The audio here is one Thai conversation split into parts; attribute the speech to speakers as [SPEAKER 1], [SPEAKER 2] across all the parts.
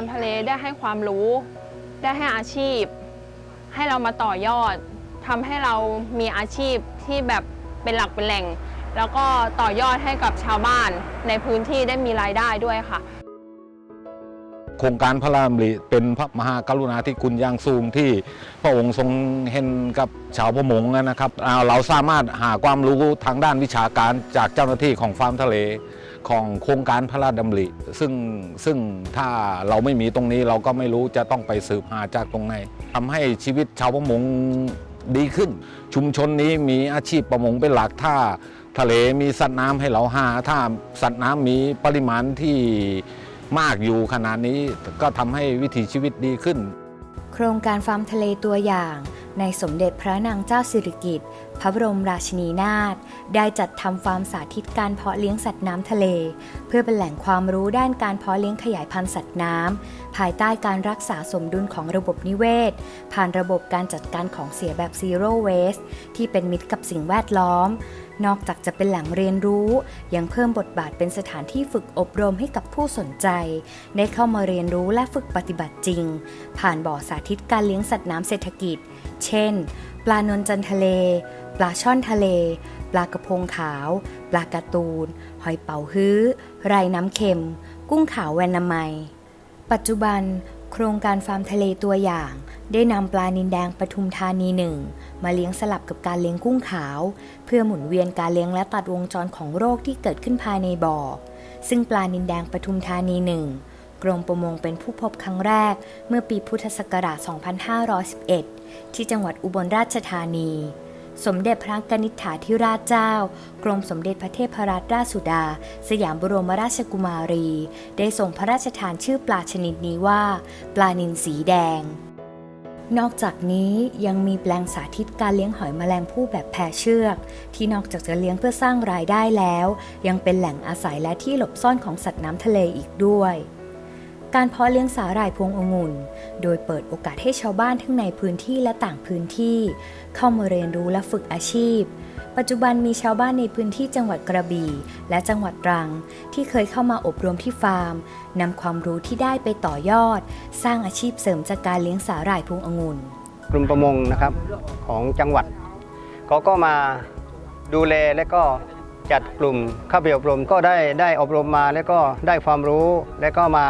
[SPEAKER 1] างฟาร์มทะเลได้ให้ความรู้ ได้ให้อาชีพ ให้เรามาต่อยอดทำให้เรามีอาชีพที่แบบเป็นหลักเป็นแหล่ง แล้วก็ต่อยอดให้กับชาวบ้านในพื้นที่ได้มีรายได้ด้วยค่ะ
[SPEAKER 2] โครงการพระรามริเป็นพระมหากรุณาธิคุณอย่างสูงที่พระองค์ทรงเห็นกับชาวประมงนะครับ เราสามารถหาความรู้ทางด้านวิชาการจากเจ้าหน้าที่ของฟาร์มทะเล ของโครงการพระราชดำริ ซึ่งซึ่งถ้าเราไม่มีตรงนี้เราก็ไม่รู้จะต้องไปสืบหาจากตรงไหนทำให้ชีวิตชาวประมงดีขึ้น ชุมชนนี้มีอาชีพประมงเป็นหลักถ้าทะเลมีสัตว์น้ำให้เราหา ถ้าสัตว์น้ำมีปริมาณที่มากอยู่ขนาดนี้ก็ทำให้วิถีชีวิตดีขึ้น
[SPEAKER 3] โครงการฟาร์มทะเลตัวอย่างในสมเด็จพระนางเจ้าสิริกิติ์พระบรมราชินีนาถได้จัดทำฟาร์มสาธิตการเพาะเลี้ยงสัตว์น้ำทะเล เพื่อเป็นแหล่งความรู้ด้านการเพาะเลี้ยงขยายพันธุ์สัตว์น้ำภายใต้การรักษาสมดุลของระบบนิเวศ ผ่านระบบการจัดการของเสียแบบ Zero Waste ที่เป็นมิตรกับสิ่งแวดล้อม นอกจากจะเป็นแหล่งเรียนรู้ ยังเพิ่มบทบาทเป็นสถานที่ฝึกอบรมให้กับผู้สนใจ ได้เข้ามาเรียนรู้และฝึกปฏิบัติจริง ผ่านบ่อสาธิตการเลี้ยงสัตว์น้ำเศรษฐกิจ เช่น ปลานนจันทะเล ปลาช่อนทะเล ปลากระพงขาว ปลากร์ตูน หอยเป๋าฮื้อ ไรน้ำเค็ม กุ้งขาวแวนนามัยปัจจุบัน โครงการฟาร์มทะเลตัวอย่าง ได้นำปลานินแดงปทุมธานีหนึ่งมาเลี้ยงสลับกับการเลี้ยงกุ้งขาว เพื่อหมุนเวียนการเลี้ยงและตัดวงจรของโรคที่เกิดขึ้นภายในบ่อ ซึ่งปลานินแดงปทุมธานีหนึ่งกรมประมงเป็นผู้พบครั้งแรก เมื่อปีพุทธศักราช 2511 ที่จังหวัดอุบลราชธานี สมเด็จพระกนิษฐาธิราชเจ้า กรมสมเด็จพระเทพรัตนราชสุดา สยามบรมราชกุมารี ได้ส่งพระราชทานชื่อปลาชนิดนี้ว่า ปลานินสีแดง นอกจากนี้ยังมีแปลงสาธิตการเลี้ยงหอยแมลงภู่แบบแพเชือก ที่นอกจากจะเลี้ยงเพื่อสร้างรายได้แล้ว ยังเป็นแหล่งอาศัยและที่หลบซ่อนของสัตว์น้ำทะเลอีกด้วย การเพาะเลี้ยงสาหร่ายพวงองุ่น โดยเปิดโอกาสให้ชาวบ้านทั้งในพื้นที่และต่างพื้นที่ เข้ามาเรียนรู้และฝึกอาชีพ ปัจจุบันมีชาวบ้านในพื้นที่จังหวัดกระบี่และจังหวัดตรัง ที่เคยเข้ามาอบรมที่ฟาร์มนำความรู้ที่ได้ไปต่อยอด สร้างอาชีพเสริมจากการเลี้ยงสาหร่ายพวงองุ่น
[SPEAKER 4] กลุ่มประมงนะครับของจังหวัดเขาก็มาดูแลและก็จัดกลุ่มเข้าไปอบรมก็ได้ได้อบรมมาแล้วก็ได้ความรู้และก็มา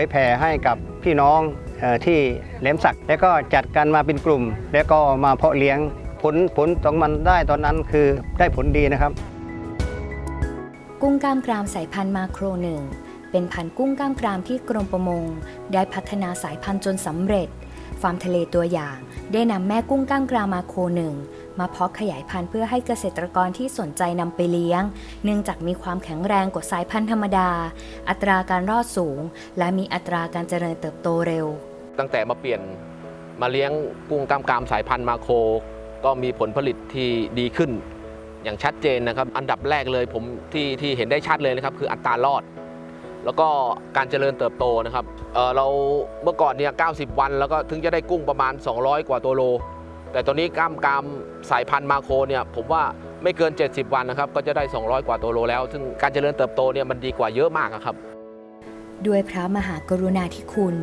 [SPEAKER 4] ยแผ่ให้กับพี่น้องออที่แหลมสัก แล้วก็จัดกันมาเป็นกลุ่ม แล้วก็มาเพาะเลี้ยงผลผลของมันได้ตอนนั้นคือได้ผลดีนะครับ
[SPEAKER 3] กุ้งกล้ามกรามสายพันธุ์มาโครหนึ่งเป็นพันธุ์กุ้งกล้ามกรามที่กรมประมง ได้พัฒนาสายพันธุ์จนสำเร็จ ฟาร์มทะเลตัวอย่าง ได้นำแม่กุ้งกล้ามกรามมาโคหนึ่ง มาเพาะขยายพันธุ์เพื่อให้เกษตรกรที่สนใจนำไปเลี้ยง เนื่องจากมีความแข็งแรงกว่าสายพันธุ์ธรรมดา อัตราการรอดสูง และมีอัตราการเจริญเติบโตเร็ว
[SPEAKER 5] ตั้งแต่มาเปลี่ยนมาเลี้ยงกุ้งกล้ามกรามสายพันธุ์มาโค ก็มีผลผลิตที่ดีขึ้น อย่างชัดเจนนะครับ อันดับแรกเลยผมที่ที่เห็นได้ชัดเลยนะครับคืออัตรารอด แล้วก็การเจริญเติบโตนะครับเเราเมื่อก่อนเนี่ย90 วัน แล้วก็ถึงจะได้กุ้งประมาณ 200 กว่าตัวโล แต่ตอนนี้กล้ามกรามสายพันธุ์มาโคเนี่ยผมว่าไม่เกิน 70 วันนะครับ ก็จะได้ 200 กว่าตัวโลแล้ว ซึ่งการเจริญเติบโตเนี่ยมันดีกว่าเยอะมากครับ
[SPEAKER 3] ด้วยพระมหากรุณาธิคุณ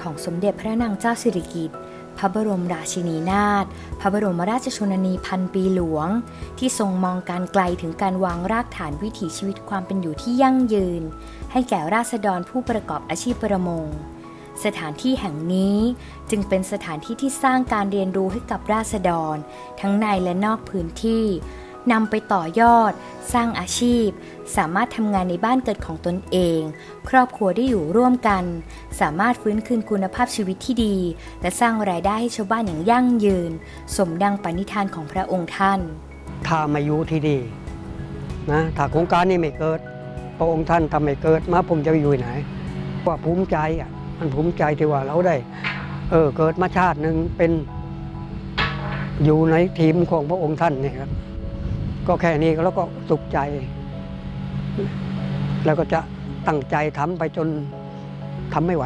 [SPEAKER 3] ของสมเด็จพระนางเจ้าสิริกิติ์พระบรมราชินีนาถพระบรมราชชนนีพันปีหลวง ที่ทรงมองการไกลถึงการวางรากฐานวิถีชีวิตความเป็นอยู่ที่ยั่งยืน ให้แก่ราษฎรผู้ประกอบอาชีพประมง สถานที่แห่งนี้จึงเป็นสถานที่ที่สร้างการเรียนรู้ให้กับราษฎร ทั้งในและนอกพื้นที่นำไปต่อยอด สร้างอาชีพ สามารถทำงานในบ้านเกิดของตนเอง ครอบครัวได้อยู่ร่วมกัน สามารถฟื้นคืนคุณภาพชีวิตที่ดี และสร้างรายได้ให้ชาวบ้านอย่างยั่งยืน สมดังปณิธานของพระองค์ท่าน
[SPEAKER 6] ถ้าม่อยู่ที่ดีนะถ้าโครงการนี้ไม่เกิด พระองค์ท่านทำไม่เกิดมาผมจะไปอยู่ไหนว่าภูมิใจอะ มันภูมิใจที่ว่าเราได้ เออเกิดมาชาติหนึ่งเป็น อยู่ในทีมของพระองค์ท่านเนี่ยครับ ก็แค่นี้แล้วก็สุขใจ แล้วก็จะตั้งใจทำไปจนทำไม่ไหว